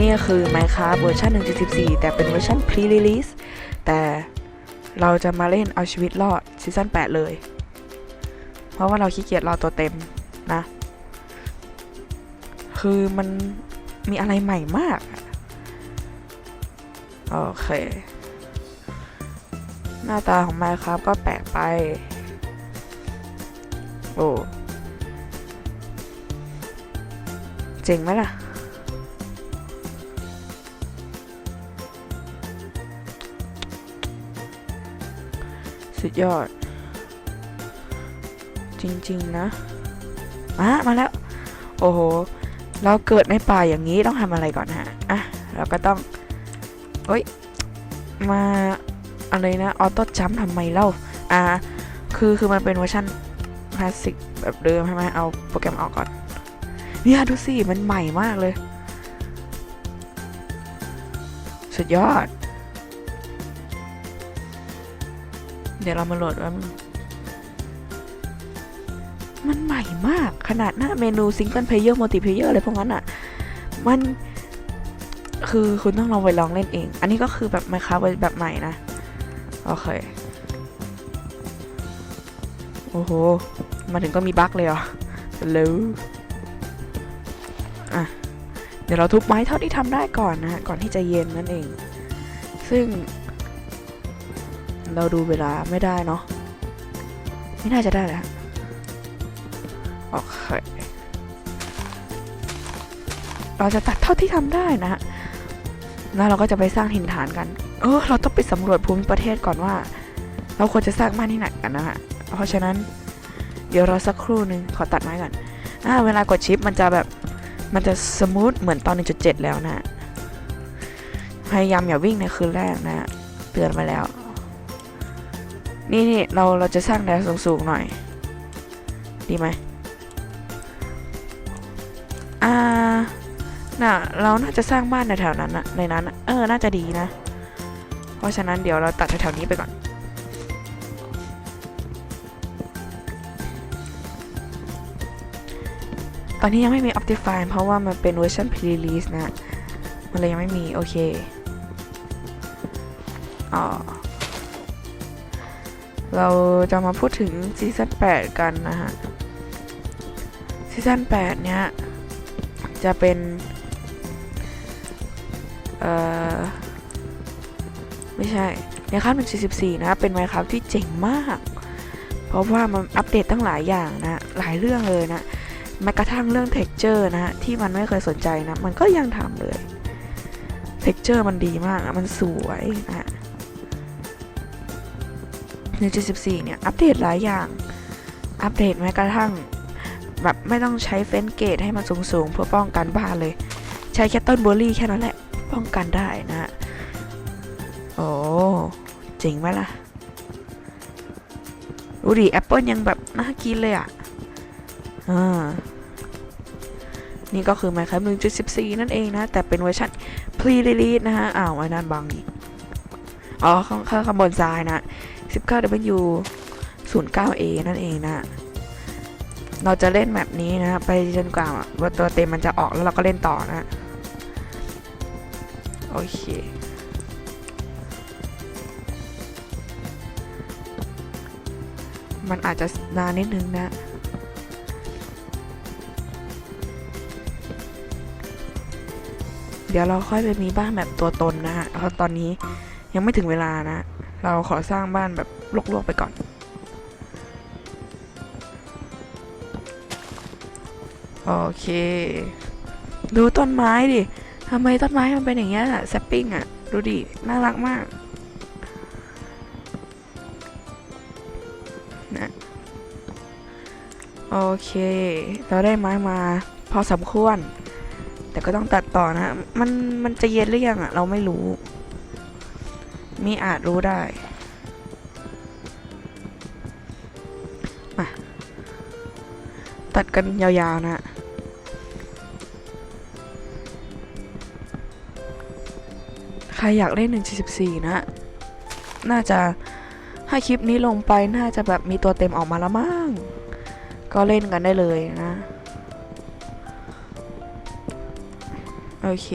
นี่ก็คือ Minecraft เวอร์ชัน1.14 แต่เป็นเวอร์ชัน pre-release แต่เราจะมาเล่นเอาชีวิตรอดซีซั่น8 เลย เพราะว่าเราขี้เกียจรอตัวเต็มนะ คือมันมีอะไรใหม่มาก โอเค หน้าตาของ Minecraft ก็แปลกไป โอ้ เจ๋งไหมล่ะ สุดยอด จริง ๆ นะมามาแล้ว โอ้โห เราเกิดในป่าอย่างนี้ต้องทำอะไรก่อนฮะ อะ เราก็ต้องเอ้ย มาอะไรนะ ออโต้จัมทำไมเล่า อ่า คือคือมันเป็นเวอร์ชันคลาสสิกแบบเดิมใช่ไหมเอาโปรแกรมออกก่อน เนี่ยดูสิ มันใหม่มากเลย สุดยอด ดี๋ยวเรามาโหลดว่ามันใหม่มากขนาดหน้าเมนูซิงเกิลเพลเยอร์มัลติเพลเยอร์อะไรพวกนั้นอะ มันคือคุณต้องลองไปลองเล่นเอง อันนี้ก็คือแบบไมค้าแบบใหม่นะ โอเค โอ้โห มาถึงก็มีบั๊กเลยเหรอแล้วอะ เดี๋ยวเราทุบไม้เท่าที่ทำได้ก่อนนะ ก่อนที่จะเย็นนั่นเอง ซึ่ง เราดูเวลาไม่ได้เนาะไม่น่าจะได้แล้วโอเคเราจะตัดเท่าที่ทำได้นะฮะแล้วเราก็จะไปสร้างถิ่นฐานกัน เออ เราต้องไปสำรวจภูมิประเทศก่อนว่า เราควรจะสร้างบ้านที่ไหนกันนะฮะ เพราะฉะนั้น เดี๋ยวเราสักครู่หนึ่งขอตัดไม้ก่อนอ่าเวลากดชิปมันจะแบบ มันจะสมูทเหมือนตอน 1.7 แล้วนะ พยายามอย่าวิ่งในคืนแรกนะ เตือนมาแล้ว นี่นี่เราเราจะสร้างแนวสูงๆหน่อย ดีไหมอ่าน่ะเราน่าจะสร้างบ้านในแถวนั้นนะในนั้นเออน่าจะดีนะ เพราะฉะนั้นเดี๋ยวเราตัดแถวๆนี้ไปก่อน ตอนนี้ยังไม่มี Optifine เพราะว่ามันเป็นเวอร์ชัน pre-release นะ มันเลยยังไม่มี โอเคอ๋อ เราจะมาพูดถึงซีซั่น8 กันนะฮะ ซีซั่น8 เนี้ย จะเป็น เอ่อ ไม่ใช่ในค่า144 นะ เป็นไมครับที่เจ๋งมาก เพราะว่ามันอัปเดตตั้งหลายอย่างนะ หลายเรื่องเลยนะแม้กระทั่งเรื่อง texture นะฮะ ที่มันไม่เคยสนใจนะ มันก็ยังทำเลย texture มันดีมากอะมันสวยนะ 1.14 เนี่ย อัปเดตหลายอย่าง อัปเดตแม้กระทั่ง แบบไม่ต้องใช้เฟนเกตให้มันสูงๆ เพื่อป้องกันบ้านเลย ใช้แค่ต้นเบอร์รี่แค่นั้นแหละ ป้องกันได้นะ โอ้เจ๋งไหมล่ะ ดูดิแอปเปิลยังแบบน่ากินเลยอะอ่านี่ก็คือ Minecraft 1.14 นั่นเองนะ แต่เป็นเวอร์ชัน pre-release นะฮะ อ้าวไอ้นั่นบังอีกอ๋อ ข้างข้างบนซ้ายนะ 19W 09A นั่นเองนะ เราจะเล่นแบบนี้นะ ไปจนกว่าว่าตัวเต็มมันจะออกแล้วเราก็เล่นต่อนะ โอเคมันอาจจะนานนิดนึงนะ เดี๋ยวเราค่อยไปมีบ้านแบบตัวตนนะฮะเพราะตอนนี้ยังไม่ถึงเวลานะ เราขอสร้างบ้านแบบลวกๆไปก่อน โอเค ดูต้นไม้ดิทำไมต้นไม้มันเป็นอย่างเงี้ยแซปปิ้งอะดูดิ น่ารักมากนะโอเค เราได้ไม้มาพอสมควร แต่ก็ต้องตัดต่อนะ มันมันจะเย็นหรือยังอะเราไม่รู้ มีอาจรู้ได้ มา ตัดกันยาวๆนะ ใครอยากเล่น 1.14 นะ น่าจะถ้าคลิปนี้ลงไปน่าจะแบบมีตัวเต็มออกมาแล้วมั้ง ก็เล่นกันได้เลยนะ โอเค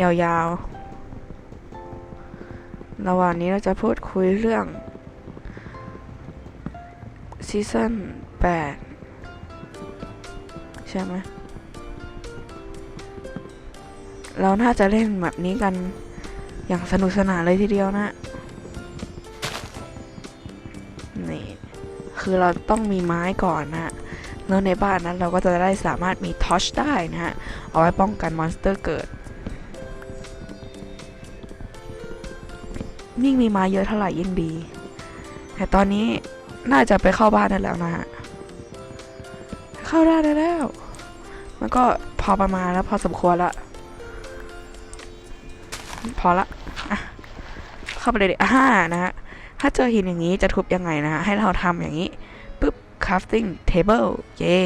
ยาวๆ ระหว่างนี้เราจะพูดคุยเรื่องซีซั่น8ใช่ไหมเราน่าจะเล่นแบบนี้กันอย่างสนุกสนานเลยทีเดียวนะ นี่ คือเราต้องมีไม้ก่อนนะแล้วในบ้านนั้นเราก็จะได้สามารถมีทอชได้นะฮะ เอาไว้ป้องกันมอนสเตอร์เกิด ยิ่งมีไม้เยอะเท่าไหร่ยิ่งดี แต่ตอนนี้น่าจะไปเข้าบ้านได้แล้วนะฮะ เข้าได้ได้แล้ว มันก็พอประมาณแล้วพอสมควรละ พอละอะเข้าไปเลยดิอ่านะฮะ ถ้าเจอหินอย่างนี้จะทุบยังไงนะฮะ ให้เราทำอย่างนี้ปุ๊บ crafting table เย่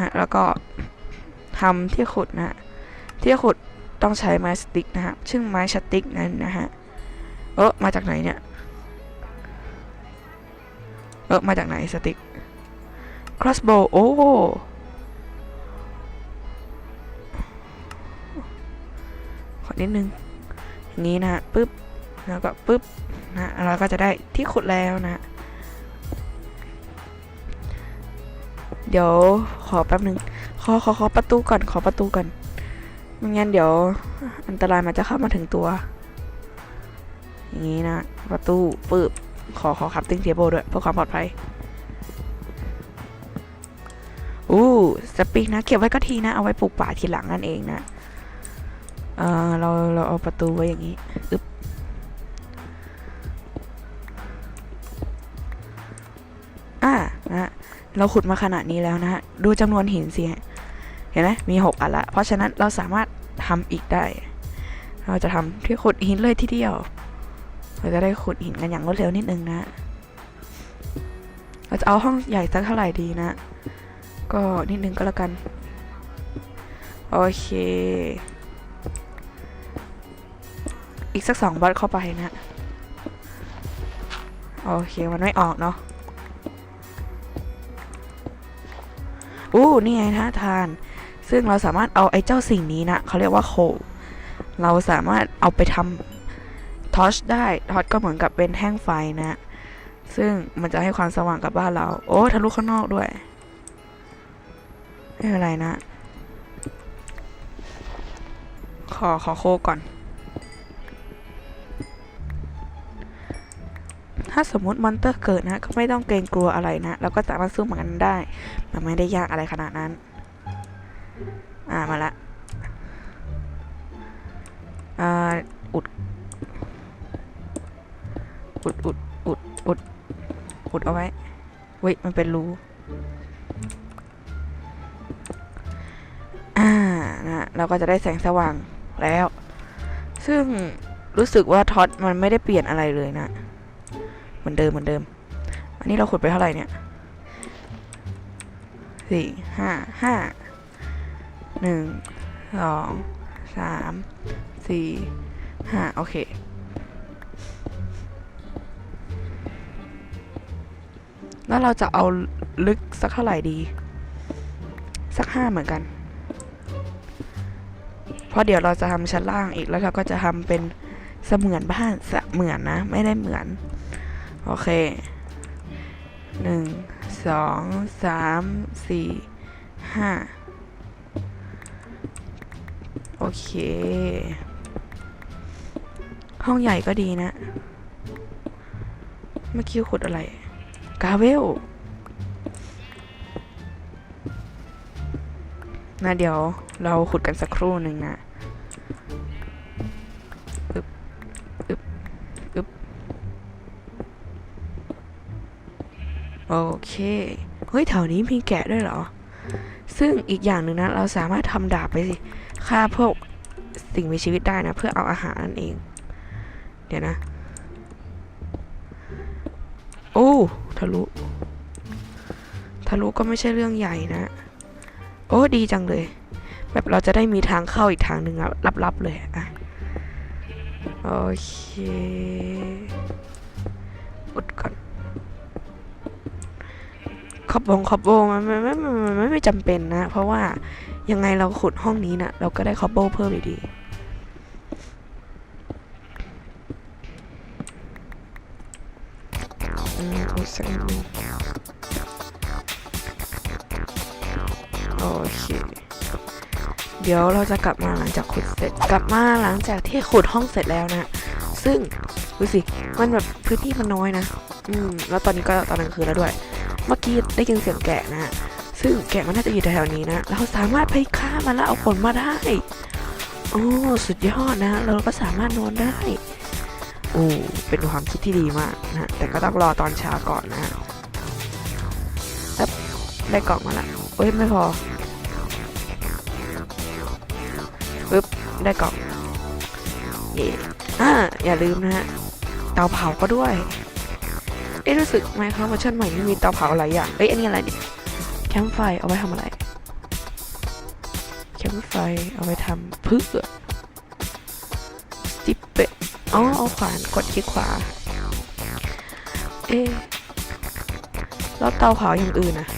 ฮะ แล้วก็ทำที่ขุดนะฮะ ที่ขุดต้องใช้ไม้สติ๊กนะฮะ ซึ่งไม้สติ๊กนั้นนะฮะ เออมาจากไหนเนี่ย เออมาจากไหนสติ๊ก crossbow โอ้ขอนิดนึงอย่างนี้นะฮะปุ๊บ แล้วก็ปุ๊บนะเราก็จะได้ที่ขุดแล้วนะ เดี๋ยวขอแป๊บหนึ่งขอขอขอประตูก่อน ขอประตูก่อนไม่งั้นเดี๋ยว อันตรายมันจะเข้ามาถึงตัว อย่างนี้นะ ประตูปึบขอขอคับติ้งเทเบิลด้วยเพื่อความปลอดภัยอู้สปีกนะเก็บไว้ก็ทีนะ เอาไว้ปลูกป่าทีหลังนั่นเองนะเออเราเราเอาประตูไว้อย่างนี้อึบอ่านะเราขุดมาขนาดนี้แล้วนะฮะดูจำนวนหินสิเห็นไหมมีหกอันละ เพราะฉะนั้นเราสามารถทำอีกได้ เราจะทำที่ขุดหินเลยทีเดียว เราจะได้ขุดหินกันอย่างรวดเร็วนิดนึงนะ เราจะเอาห้องใหญ่สักเท่าไหร่ดีนะ ก็นิดนึงก็แล้วกัน โอเค อีกสักสองบอตเข้าไปนะ โอเค มันไม่ออกเนาะอู้นี่ไงนะทาน ซึ่งเราสามารถเอาไอ้เจ้าสิ่งนี้นะเขาเรียกว่าโค เราสามารถเอาไปทำ ทอชได้ทอชก็เหมือนกับเป็นแท่งไฟนะ ซึ่งมันจะให้ความสว่างกับบ้านเรา โอ้ทะลุข้างนอกด้วย ไม่เป็นไรนะ ขอขอโคก่อน ถ้าสมมุติมอนเตอร์เกิดนะ ก็ไม่ต้องเกรงกลัวอะไรนะ เราก็สามารถสู้มันได้ มันไม่ได้ยากอะไรขนาดนั้น อ่ามาละ อ่า อุด อุดอุดอุดอุดอุดเอาไว้เว้ยมันเป็นรูอ่านะเราก็จะได้แสงสว่างแล้ว ซึ่งรู้สึกว่าท็อตมันไม่ได้เปลี่ยนอะไรเลยนะเหมือนเดิมเหมือนเดิม อันนี้เราขุดไปเท่าไหร่เนี่ยสี่ห้าห้าหนึ่งสองสามสี่ห้าโอเค แล้วเราจะเอาลึกสักเท่าไหร่ดี สักห้าเหมือนกัน เพราะเดี๋ยวเราจะทำชั้นล่างอีกแล้วเราก็จะทำเป็นเสมือนบ้านเสมือนนะ ไม่ได้เหมือน โอเคหนึ่งสองสามสี่ห้าโอเค ห้องใหญ่ก็ดีนะ เมื่อกี้ขุดอะไร กาเวลนะเดี๋ยวเราขุดกันสักครู่หนึ่งนะอึบอึบอึบโอเค เฮ้ย แถวนี้มีแกะด้วยเหรอ ซึ่งอีกอย่างหนึ่งนะ เราสามารถทำดาบไปสิฆ่าพวกสิ่งมีชีวิตได้นะ เพื่อเอาอาหารนั่นเอง เดี๋ยวนะ โอ้ ทะลุ ทะลุก็ไม่ใช่เรื่องใหญ่นะ โอ้ดีจังเลย แบบเราจะได้มีทางเข้าอีกทางหนึ่งอะลับๆเลยอะโอเคอุดก่อนขอบบงขอบบงมันไม่ไม่ไม่ไม่จำเป็นนะ เพราะว่ายังไงเราขุดห้องนี้นะ่ะเราก็ได้คอปเปิลเพิ่มอยู่ดี ดี๋ยวเราจะกลับมาหลังจากขุดเสร็จ กลับมาหลังจากที่ขุดห้องเสร็จแล้วนะ ซึ่งดูสิมันแบบพื้นที่มันน้อยนะ อืม แล้วตอนนี้ก็ตอนกลางคืนแล้วด้วย เมื่อกี้ได้ยินเสียงแกะนะ ซึ่งแกะมันน่าจะอยู่แถวๆนี้นะ เราสามารถไปฆ่ามันแล้วเอาผลมาได้ โอ้สุดยอดนะ เราก็สามารถนอนได้ โอ้เป็นความคิดที่ดีมากนะ แต่ก็ต้องรอตอนเช้าก่อนนะแล้วได้กล่องมาละเอ้ยไม่พอ ปึ๊บได้กล่องเย่อ่าอย่าลืมนะฮะเตาเผาก็ด้วยเอ๊ะรู้สึกไหมครับเวอร์ชันใหม่นี่มีเตาเผาหลายอย่างเอ้ยอันนี้อะไรเนี่ยแคมป์ไฟเอาไว้ทำอะไรแคมป์ไฟเอาไว้ทำเพื่อจิปเปะอ๋อเอาขวานกดคลิกขวา เอ๊ะแล้วเตาเผาอย่างอื่นนะ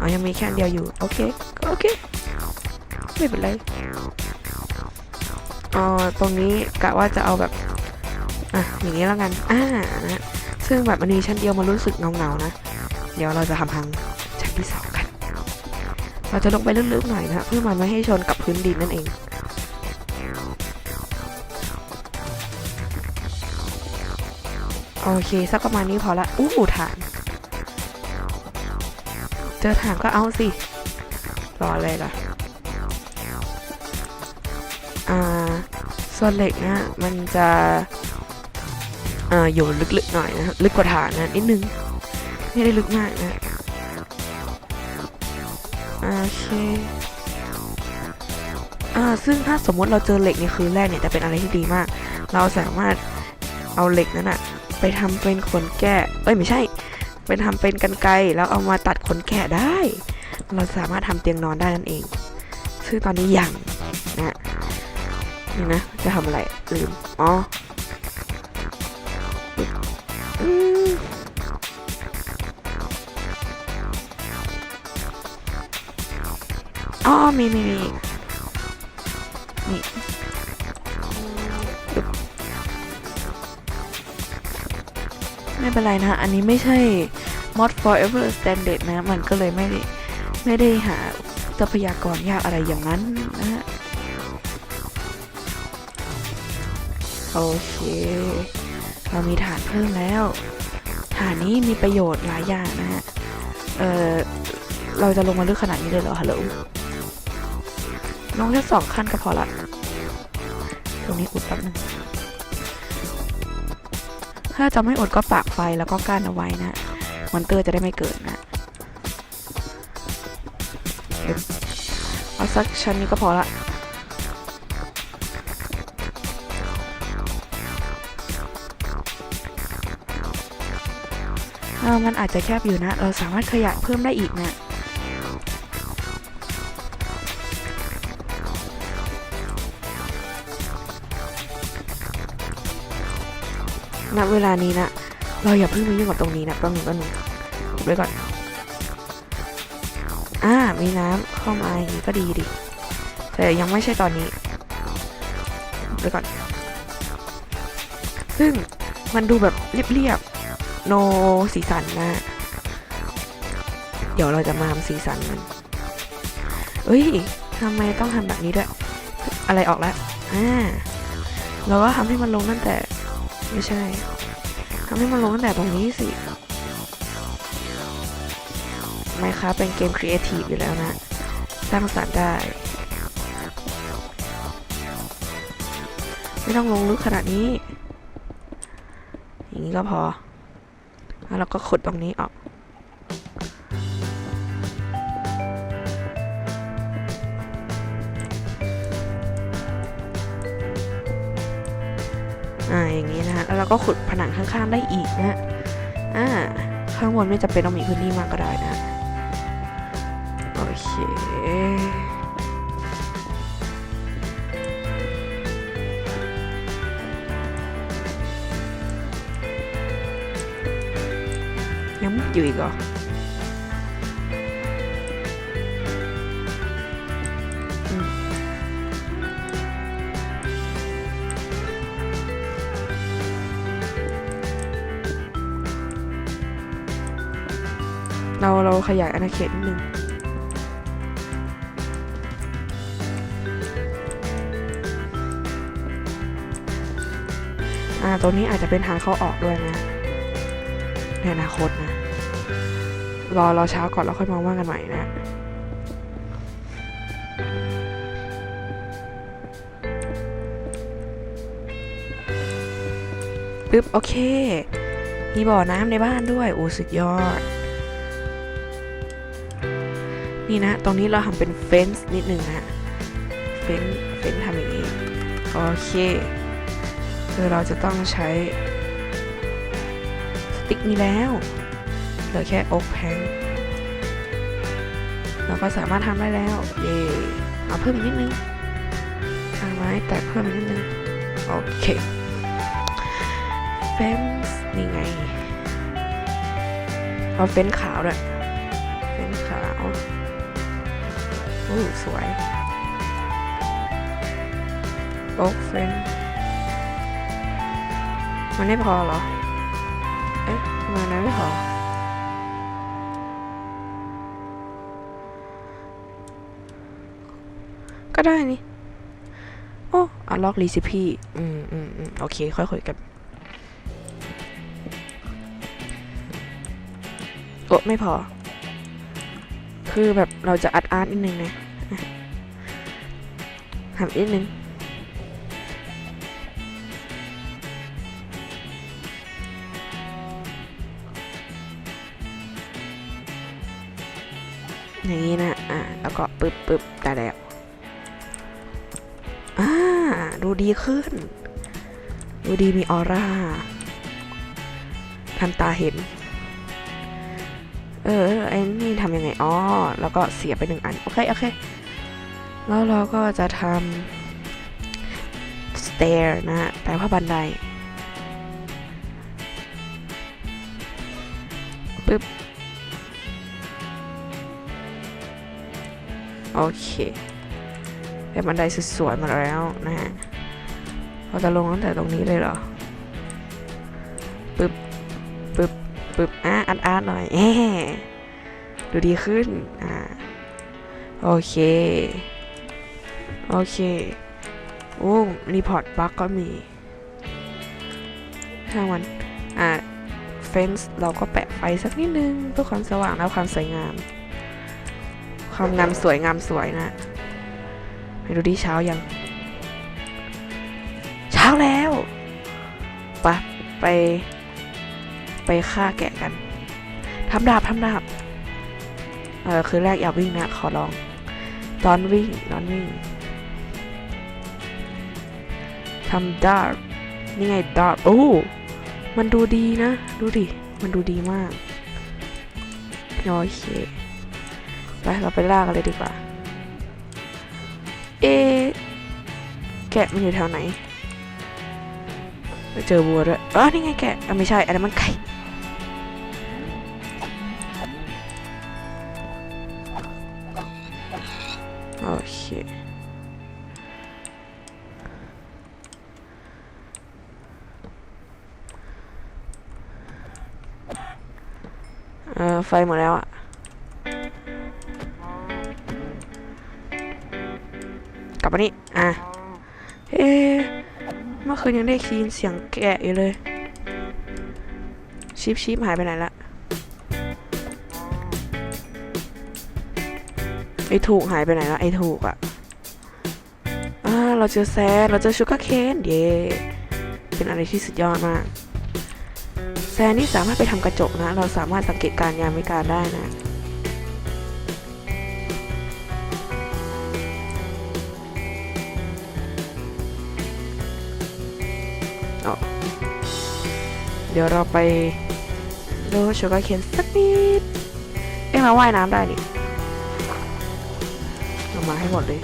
อ๋อยังมีแค่เดียวอยู่ โอเค โอเค ไม่เป็นไรอ๋อตรงนี้กะว่าจะเอาแบบ อะ อย่างนี้แล้วกัน อ่านะซึ่งแบบมันมีชั้นเดียวมันรู้สึกเงาๆนะ เดี๋ยวเราจะทำทางชั้นที่สองกัน เราจะลงไปลึกๆหน่อยนะ เพื่อมันไม่ให้ชนกับพื้นดินนั่นเองโอเคสักประมาณนี้พอละอู้หูฐาน เจอฐานก็เอาสิ รออะไรล่ะ อ่าส่วนเหล็กนะมันจะอ่าอยู่ลึกๆหน่อยนะลึกกว่าฐานนะนิดนึง ไม่ได้ลึกมากนะโอเคอ่าซึ่งถ้าสมมติเราเจอเหล็กในคืนแรกเนี่ยจะเป็นอะไรที่ดีมาก เราสามารถเอาเหล็กนั้นอะไปทำเป็นขนแกะเอ้ยไม่ใช่ ไปทำเป็นกันไกรแล้วเอามาตัดขนแกะได้ เราสามารถทำเตียงนอนได้นั่นเอง ซึ่งตอนนี้ยังนะนี่นะจะทำอะไรลืมอ๋ออืมอ๋อมีมีมีนี่ไม่เป็นไรนะ อันนี้ไม่ใช่ mod forever standard นะ มันก็เลยไม่ ไม่ได้หาทรัพยากรยากอะไรอย่างนั้นนะฮะโอเค เรามีฐานเพิ่มแล้ว ฐานนี้มีประโยชน์หลายอย่างนะฮะ เออเราจะลงมาลึกขนาดนี้เลยเหรอฮัลโหลลงแค่สองขั้นก็พอละ ตรงนี้อุดแป๊บนึงถ้าจะไม่อดก็ปากไฟแล้วก็กั้นเอาไว้นะมอนเตอร์จะได้ไม่เกิดนะ สักชั้นนี้ก็พอละเออมันอาจจะแคบอยู่นะ เราสามารถขยายเพิ่มได้อีกนะณเวลานี้นะ เราอย่าเพิ่งมายุ่งกับตรงนี้นะแป๊บนึงแป๊บนึงไว้ก่อน อ่า มีน้ำเข้ามาอย่างนี้ก็ดีดิแต่ยังไม่ใช่ตอนนี้ไว้ก่อน ซึ่งมันดูแบบเรียบๆ โนสีสันนะ เดี๋ยวเราจะมาทำสีสันมัน เอ้ยทำไมต้องทำแบบนี้ด้วย อะไรออกแล้ว อ่า เราก็ทำให้มันลงตั้งแต่ ไม่ใช่ทำให้มันลงตั้งแต่ตรงนี้สิ ครับเป็นเกมครีเอทีฟอยู่แล้วนะสร้างสรรค์ได้ ไม่ต้องลงลึกขนาดนี้ อย่างนี้ก็พอ แล้วเราก็ขุดตรงนี้ออกอ่าอย่างนี้นะฮะแล้วเราก็ขุดผนังข้างๆได้อีกนะอ่าข้างบนไม่จำเป็นต้องมีพื้นที่มากก็ได้นะ ยังไม่อยู่กเหอเราเราขยายอาณาเขตนิดนึง อ่าตรงนี้อาจจะเป็นทางเข้าออกด้วยนะในอนาคตนะรอรอเช้าก่อนแล้วค่อยมาว่ากันใหม่นะปึ๊บโอเค มีบ่อน้ำในบ้านด้วยโอ้สุดยอด นี่นะ ตรงนี้เราทำเป็นเฟนส์นิดหนึ่งนะเฟนเฟนทำอย่างนี้ โอเค คือเราจะต้องใช้สติ๊กนี้แล้วเหลือแค่โอ๊กแพงเราก็สามารถทำได้แล้วเย่เอาเพิ่มอีกนิดนึงทางไม้แตกเพิ่มอีกนิดนึง โอเคเฟนส์นี่ไงเอาเฟนขาวด้วยเฟนขาวโอ้สวยโอ๊กเฟนส์ มันไม่พอเหรอ เอ๊ะทำไมมันไม่พอ ก็ได้นี่ โอ้อันล็อกรีซิพี่ อืมอืมอืมโอเค ค่อยคุยกัน โอ้ไม่พอ คือแบบเราจะอัดอาร์ตนิดนึงนะอะทำนิดนึง อย่างนี้นะ อ่า แล้วก็ปึ๊บปึ๊บได้แล้ว อ่า ดูดีขึ้น ดูดีมีออร่า ทันตาเห็น เออ ไอ้นี่ทำยังไง อ๋อ แล้วก็เสียไปหนึ่งอัน โอเค โอเค แล้วเราก็จะทำ stair นะฮะแปลว่าบันไดปึ๊บ โอเคเป็นบันไดสวยๆมาแล้วนะฮะเราจะลงตั้งแต่ตรงนี้เลยเหรอปึ๊บปึ๊บปึ๊บอะอัดอาร์หน่อยแหมดูดีขึ้น อ่า โอเค โอเค โอ้รีพอร์ตบั๊กก็มีช่างมัน อ่าเฟนส์เราก็แปะไฟสักนิดนึง เพื่อความสว่างและความสวยงาม ความงามสวยงามสวยนะไปดูดีเช้ายัง เช้าแล้วไปะไป ไปฆ่าแกะกันทำดาบทำดาบเออคือแรกอย่าวิ่งนะ ขอร้อง ตอนวิ่งตอนวิ่งทำดาบนี่ไงดาบโอ้มันดูดีนะ ดูดิ มันดูดีมากโอเค ไปเราไปล่ากันเลยดีกว่า เอะแกะมันอยู่แถวไหนเจอวัวด้วยอ๋อนี่ไงแกะอะไม่ใช่อันนั้นมันไก่โอเคเออไฟหมดแล้วอะ กลับมานี่อะเอ๊เมื่อคืนยังได้ยินเสียงแกะอยู่เลย ชิปชิปหายไปไหนละไอถูกหายไปไหนละไอถูกอะอ่าเราเจอแซนเราเจอชูการ์เคนเย่เป็นอะไรที่สุดยอดมาก แซนนี่สามารถไปทำกระจกนะ เราสามารถสังเกตการยามวิการได้นะ เดี๋ยวเราไปดูชูการ์เคนสักนิดเอ้ยมาว่ายน้ำได้นี่เอามาให้หมดเลย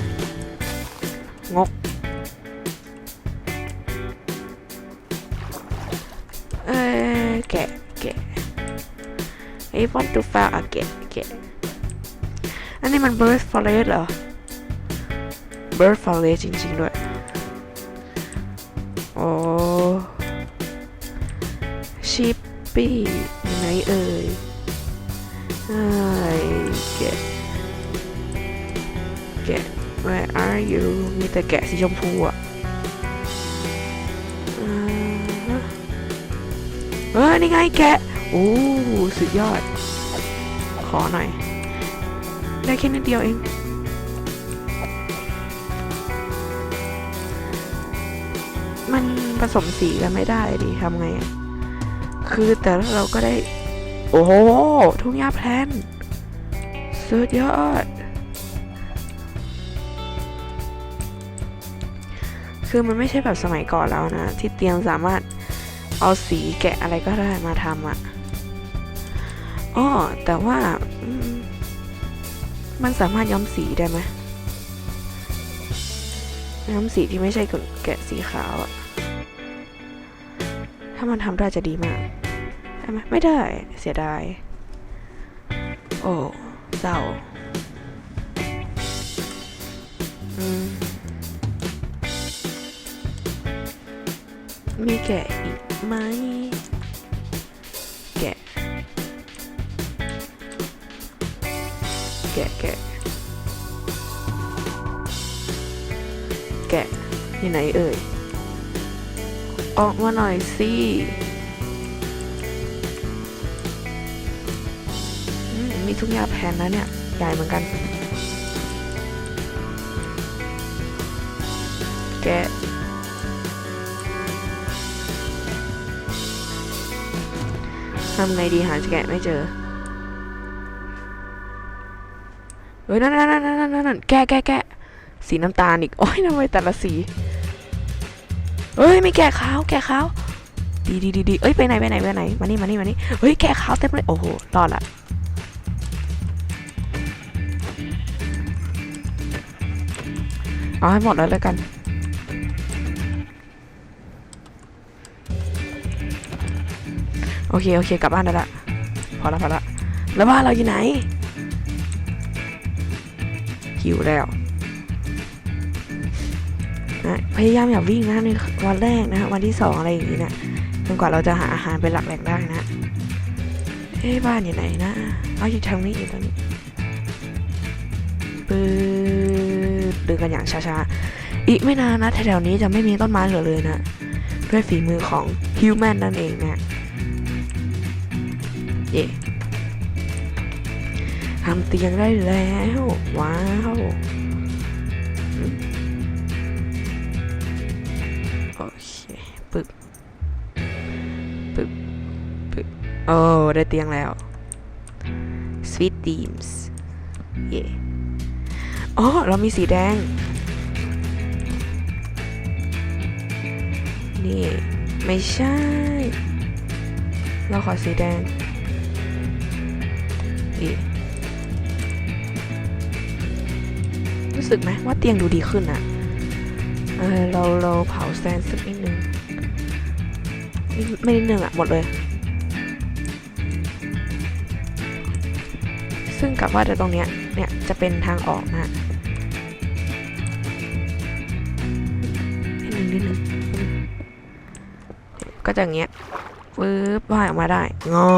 งก เอ้แกะแกะ I want to find a แกะแกะอันนี้มัน bird forest เหรอ bird forest จริงๆด้วย โอ้ ชิปปี้อยู่ไหนเอ่ยเอ้ยแกะแกะ where are you มีแต่แกะสีชมพูอะเออ นี่ไงแกะ โอ้ สุดยอด ขอหน่อย ได้แค่นิดเดียวเอง มันผสมสีกันไม่ได้ดิทำไงอะ คือแต่เราก็ได้ โอ้โห ทุ่งหญ้าแพลนสุดยอด คือมันไม่ใช่แบบสมัยก่อนแล้วนะ ที่เตียงสามารถเอาสีแกะอะไรก็ได้มาทำอะ่ะอ้อแต่ว่ามันสามารถย้อมสีได้ไหมย้อมสีที่ไม่ใช่แกะสีขาวอะ ถ้ามันทำได้จะดีมากได้ไหมไม่ได้เสียดาย โอ้เศร้ามมีแกะอีกไหมแกะ แกะ แกะ แกะ อยู่ไหนเอ่ย ออกมาหน่อยสิมีทุกยาแผนนะเนี่ย ใหญ่เหมือนกัน แกะทำไงดีหาแกะไม่เจอ เฮ้ยนั่นนั่นนั่นนั่นนั่นนั่นแกะแกะแกะสีน้ำตาลอีก โอ้ยทำไมแต่ละสี เฮ้ยไม่แกะขาวแกะขาวดีดีดีดีเอ้ยไปไหนไปไหนไปไหนมานี่มานี่มานี่เฮ้ยแกะขาวเต็มเลยโอ้โหรอดละเอาให้หมดแล้วเลยกันโอเคโอเคกลับบ้านได้ละพอละพอละแล้วบ้านเราอยู่ไหนหิวแล้ว นะพยายามอย่าวิ่งนะในวันแรกนะวันที่สองอะไรอย่างนี้นะจนกว่าเราจะหาอาหารเป็นหลักแหล่งได้นะเอ้บ้านอยู่ไหนนะเอาอยู่ทางนี้อยู่ตรงนี้ปื๊ดเดินกันอย่างช้าๆ อีกไม่นานนะแถวๆนี้จะไม่มีต้นไม้เหลือเลยนะ ด้วยฝีมือของฮิวแมนนั่นเองนะเย่ทำเตียงได้แล้ว ว้าว อ้ได้เตียงแล้ว Sweet Dreams เย่อ๋อ เรามีสีแดง นี่ ไม่ใช่ เราขอสีแดงดีรู้สึกไหมว่าเตียงดูดีขึ้นอะเออเราเราเผาแซนสักนิดนึง ไม่นิดนึงอะหมดเลย กับว่าแต่ตรงเนี้ยเนี่ยจะเป็นทางออกนะนิดนึงนิดนึงก็จะอย่างเงี้ยปึ๊บว่ายออกมาได้งอ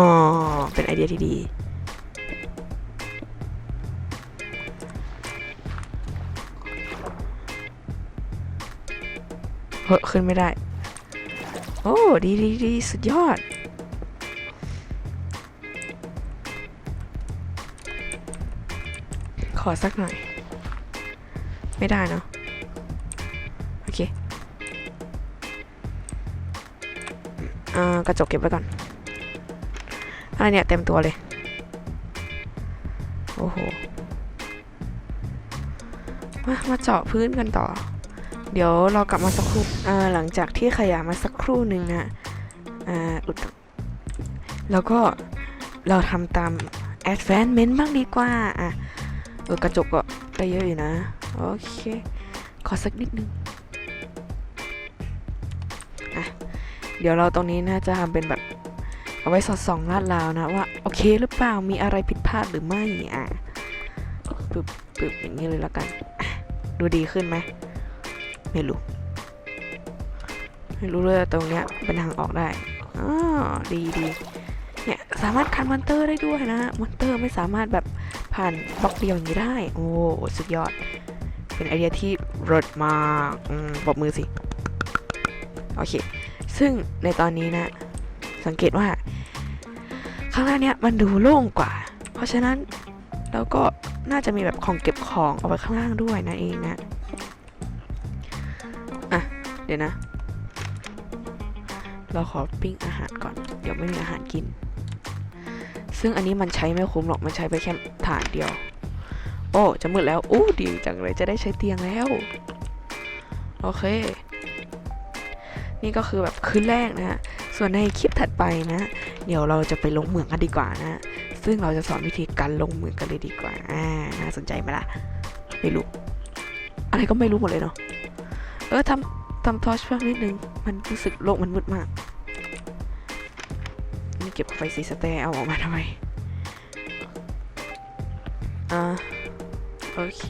เป็นไอเดียที่ดีเฮ้ขึ้นไม่ได้ โอ้ ดีดีดีสุดยอด ขอสักหน่อย ไม่ได้เนาะโอเคอ่ากระจกเก็บไว้ก่อน อะไรเนี่ย เต็มตัวเลย โอ้โห มา มาเจาะพื้นกันต่อ เดี๋ยวเรากลับมาสักครู่อ่าหลังจากที่ขยามาสักครู่หนึ่งนะอ่าอุดแล้วก็เราทำตาม advancement บ้างดีกว่า อะ เออกระจกก็ได้เยอะอยู่นะ โอเค ขอสักนิดนึงอะเดี๋ยวเราตรงนี้นะจะทำเป็นแบบเอาไว้สอดส่องลาดราวนะว่า โอเคหรือเปล่ามีอะไรผิดพลาดหรือไม่อะปึ๊บปึ๊บอย่างนี้เลยละกันดูดีขึ้นไหมไม่รู้ไม่รู้เลยตรงเนี้ยเป็นทางออกได้อ๋อดีดีเนี่ยสสามารถคันมอนเตอร์ได้ด้วยนะมอนเตอร์ไม่สามารถแบบ ผ่านบล็อกเดียวอย่างนี้ได้ โอ้สุดยอด เป็นไอเดียที่รดมากอืมปรบมือสิ โอเค ซึ่งในตอนนี้นะ สังเกตว่า ข้างล่างเนี้ยมันดูโล่งกว่า เพราะฉะนั้นเราก็น่าจะมีแบบของเก็บของเอาไว้ข้างล่างด้วยนะเองนะอะ เดี๋ยวนะ เราขอปิ้งอาหารก่อน เดี๋ยวไม่มีอาหารกิน ซึ่งอันนี้มันใช้ไม่คุ้มหรอก มันใช้ไปแค่ฐานเดียว โอ้ จะมืดแล้ว อู้ดีจังเลย จะได้ใช้เตียงแล้ว โอเค นี่ก็คือแบบคืนแรกนะฮะ ส่วนในคลิปถัดไปนะ เดี๋ยวเราจะไปลงเหมืองกันดีกว่านะ ซึ่งเราจะสอนวิธีการลงเหมืองกันเลยดีกว่า อ่า น่าสนใจไหมล่ะ ไม่รู้ อะไรก็ไม่รู้หมดเลยเนาะ เออทำทำทอชเพิ่มนิดนึง มันรู้สึกโลกมันมืดมาก เก็บไฟสีสเตย์เอาออกมาทำไม อ่า โอเค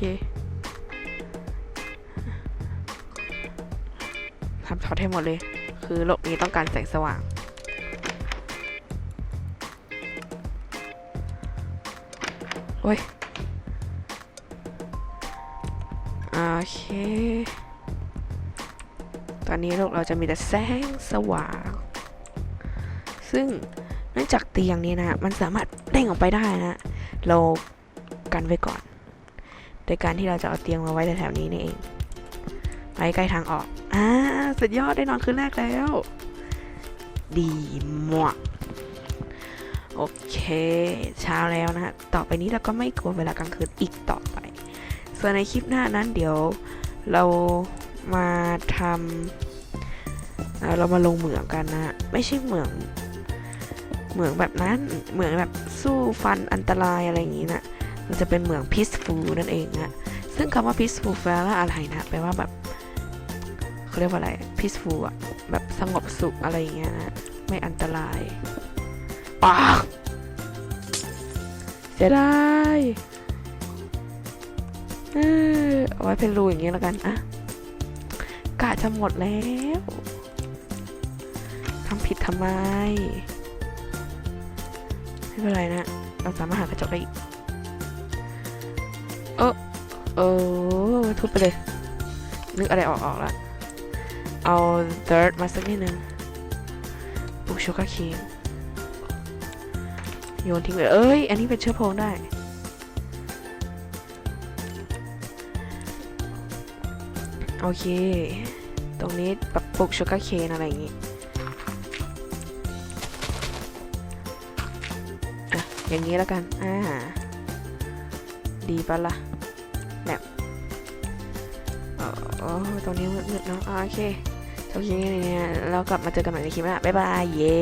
ทำทอดให้หมดเลย คือโลกนี้ต้องการแสงสว่าง โอ้ย โอเค ตอนนี้โลกเราจะมีแต่แสงสว่าง ซึ่ง เนื่องจากเตียงนี้นะมันสามารถเด้งออกไปได้นะเรากันไว้ก่อน โดยการที่เราจะเอาเตียงมาไว้แถวๆนี้นี่เองไว้ใกล้ทางออกอ่าสุดยอดได้นอนคืนแรกแล้ว ดีมากโอเค เช้าแล้วนะต่อไปนี้เราก็ไม่กลัวเวลากลางคืนอีกต่อไป ส่วนในคลิปหน้านั้นเดี๋ยวเรามาทำเรามาลงเหมืองกันนะ ไม่ใช่เหมือง เหมืองแบบนั้นเหมืองแบบสู้ฟันอันตรายอะไรอย่างนี้นะมันจะเป็นเหมือง peaceful นั่นเองนะซึ่งคำว่า peaceful แปลว่าอะไรนะแปลว่าแบบเขาเรียกว่าอะไร peaceful อะแบบสงบสุขอะไรอย่างเงี้ยนะไม่อันตรายปากเสียดายเออเอาไว้เป็นรูอย่างเงี้ยแล้วกันอะกะจะหมดแล้วทำผิดทำไม ไม่เป็นไรนะ เราสามารถหากระจกได้อีกเออเออทุบไปเลย นึกอะไรออกออกละเอา dirt มาสักนิดนึงปลูกชูการ์เคนโยนทิ้งเลยเอ้ย อันนี้เป็นเชื้อเพลิงได้ โอเค ตรงนี้แบบปลูกชูการ์เคนอะไรอย่างงี้ อย่างนี้แล้วกัน อ่า ดีปะล่ะแบบอ๋ออ๋อตรงนี้มืดๆเนาะโอเคโอเคเนี่ยเรากลับมาเจอกันใหม่ในคลิปหน้าบ๊ายบาย เย้